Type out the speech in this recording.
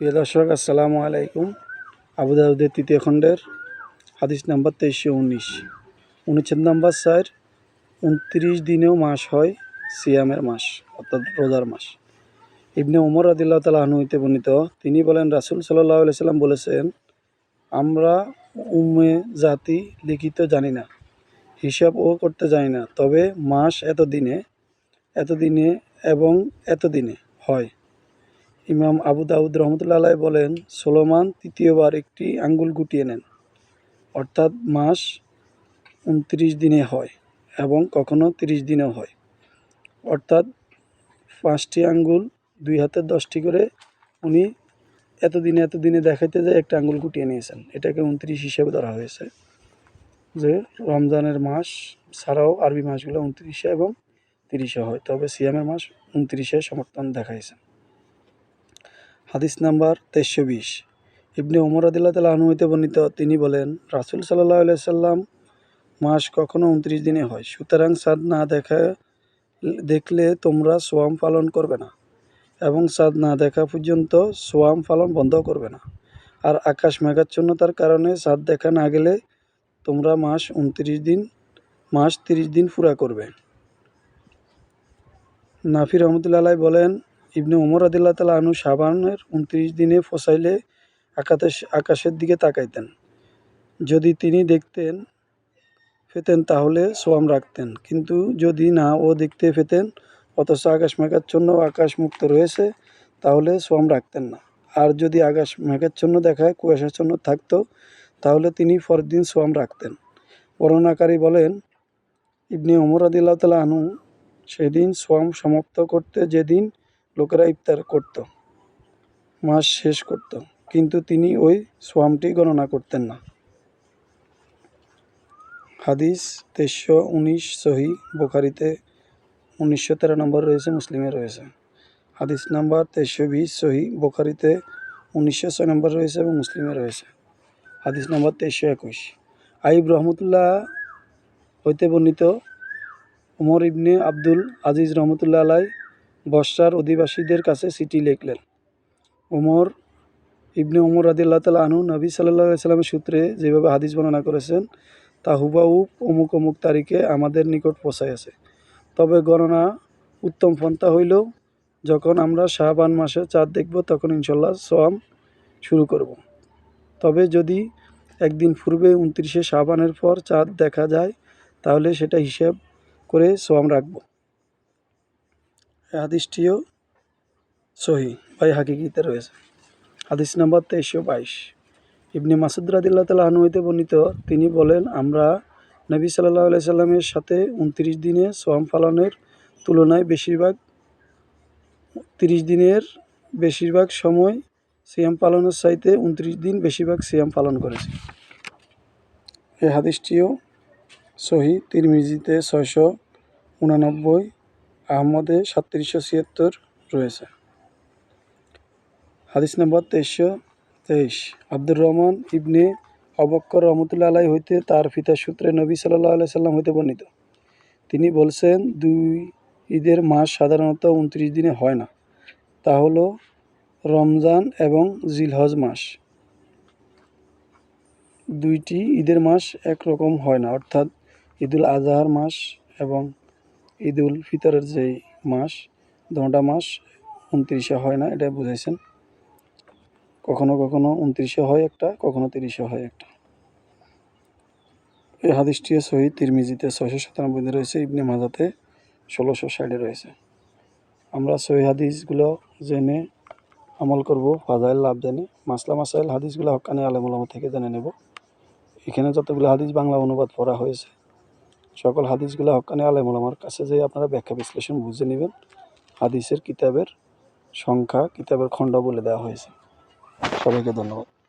প্রিয় দর্শক, আসসালামু আলাইকুম। আবু দাউদের তৃতীয় খণ্ডের হাদিস নাম্বার তেইশশো উনিশ। অনুচ্ছেদ নাম্বার চার, উনত্রিশ দিনেও মাস হয় সিয়ামের মাস, অর্থাৎ রোজার মাস। ইবনে ওমর আদিল্লাহ তালা আনু বর্ণিত, তিনি বলেন, রাসুল সাল্লাহ সাল্লাম বলেছেন, আমরা উমে জাতি লিখিত জানি না হিসাবও করতে জানি না, তবে মাস এত দিনে এত দিনে এবং এত দিনে হয়। ইমাম আবু দাউদ রহমতুল্লাহ বলেন, সোলোমান তৃতীয়বার একটি আঙ্গুল গুটিয়ে নেন, অর্থাৎ মাস উনত্রিশ দিনে হয় এবং কখনো তিরিশ দিনেও হয়। অর্থাৎ পাঁচটি আঙ্গুল দুই হাতের দশটি করে উনি এতদিনে এতদিনে দেখাইতে যে একটা আঙ্গুল গুটিয়ে নিয়েছেন। এটাকে উনত্রিশ হিসেবে ধরা হয়েছে যে রমজানের মাস ছাড়াও আরবি মাসগুলো উনত্রিশে এবং তিরিশে হয়। তবে সিয়ামের মাস উনত্রিশে সমর্থন দেখাইছেন। হাদিস নাম্বার তেইশশো বিশ। ইবনে ওমর আদিল্লা তালা বর্ণিত, তিনি বলেন, রাসুল সাল্লাহ সাল্লাম মাস কখনো উনত্রিশ দিনে হয়। সুতরাং চাঁদ না দেখা, দেখলে তোমরা সোয়াম পালন করবে না এবং চাঁদ না দেখা পর্যন্ত সোয়াম পালন বন্ধ করবে না। আর আকাশ মেঘাচ্ছন্নতার কারণে চাঁদ দেখা না গেলে তোমরা মাস উনত্রিশ দিন, মাস তিরিশ দিন পুরা করবে। নাফির রহমতুল্লাহ বলেন ইবনে উমর আদিল্লা তালা আনু সাবানের উনত্রিশ দিনে ফসাইলে আকাশ আকাশের দিকে তাকাইতেন। যদি তিনি দেখতেন পেতেন তাহলে সোয়াম রাখতেন। কিন্তু যদি না, ও দেখতে পেতেন অথচ আকাশ মেঘাচ্ছন্ন, আকাশ মুক্ত রয়েছে, তাহলে সোয়াম রাখতেন না। আর যদি আকাশ মেঘাচ্ছন্ন দেখায়, কুয়াশাচ্ছন্ন থাকতো, তাহলে তিনি পরদিন সোয়াম রাখতেন। বর্ণনাকারী বলেন, ইবনে উমর আদিল্লাহ তালা আনু সেদিন সোয়াম সমাপ্ত করতে যেদিন লোকেরা ইফতার করত, মাস শেষ করত, কিন্তু তিনি ওই সোয়ামটি গণনা করতেন না। হাদিস তেইশশো উনিশ সহি বোখারিতে উনিশশো তেরো নম্বর রয়েছে, মুসলিমে রয়েছে। হাদিস নাম্বার তেইশশো বিশ সহি বোখারিতে উনিশশো ছয় নম্বর রয়েছে এবং মুসলিমে রয়েছে। হাদিস নাম্বার তেইশশো একুশ। আইব রহমতুল্লাহ হইতে বর্ণিত ওমর ইবনে আব্দুল আজিজ রহমতুল্লাহ আলাই বর্ষার অধিবাসীদের কাছে চিঠি লিখলেন। ওমর ইবনে ওমর আদিল্লাহ তালা আনু নবী সাল্লাহ সাল্লামের সূত্রে যেভাবে হাদিস বর্ণনা করেছেন, তা হুবাহু অমুক অমুক তারিখে আমাদের নিকট পৌঁছায় আছে। তবে গণনা উত্তম পন্থা হইল যখন আমরা শাহবান মাসে চাঁদ দেখব, তখন ইনশাল্লাহ সোয়াম শুরু করব। তবে যদি একদিন পূর্বে উনত্রিশে শাহবানের পর চাঁদ দেখা যায়, তাহলে সেটা হিসাব করে সোয়াম রাখব। হাদিসটিও সহি ভাই হাকিকিতে রয়েছে। হাদিস নাম্বার তেইশশো বাইশ। ইবনে মাসুদ রাদিল্লাহ তালা আনুইতে বর্ণিত, তিনি বলেন, আমরা নবী সাল্লাহ আলাই সাল্লামের সাথে উনত্রিশ দিনে সোয়াম পালনের তুলনায় বেশিরভাগ তিরিশ দিনের বেশিরভাগ সময় সিয়াম পালনের চাইতে উনত্রিশ দিন বেশিরভাগ সিয়াম পালন করেছি। এই হাদিসটিও সহি, তিরমিজিতে ছয়শো উনানব্বই আহমদে সাতত্রিশশো ছিয়াত্তর রয়েছে। হাদিস নম্বর তেইশশো তেইশ। আব্দুর রহমান ইবনে অবক্কর রহমতুল্লা আলাই হইতে তার পিতার সূত্রে নবী সাল্লাহ আলাই সাল্লাম হইতে বর্ণিত। তিনি বলছেন, দুই ঈদের মাস সাধারণত উনত্রিশ দিনে হয় না। তা হলো রমজান এবং জিলহজ মাস। দুইটি ঈদের মাস একরকম হয় না, অর্থাৎ ঈদুল আজহার মাস এবং ঈদুল ফিতরের যেই মাস দুটা মাস উনত্রিশে হয় না এটা বুঝাইছেন। কখনো কখনো উনত্রিশে হয় একটা, কখনো তিরিশে হয় একটা। এই হাদিসটি সহিদ তিরমিজিতে ছয়শো সাতানব্বইতে রয়েছে, ইবনে মাজাতে ষোলোশো ষাটে রয়েছে। আমরা সহি হাদিসগুলো জেনে আমল করব, ফাজাইল লাভ জেনে। মাসলা মাসাইল হাদিসগুলো হকানি আলমুলামা থেকে জেনে নেব। এখানে যতগুলো হাদিস বাংলা অনুবাদ পড়া হয়েছে সকল হাদিসগুলো হকানি আলমুলামার কাছে যেয়ে আপনারা ব্যাখ্যা বিশ্লেষণ বুঝে নেবেন। হাদিসের কিতাবের সংখ্যা, কিতাবের খণ্ড বলে দেওয়া হয়েছে। সবাইকে ধন্যবাদ।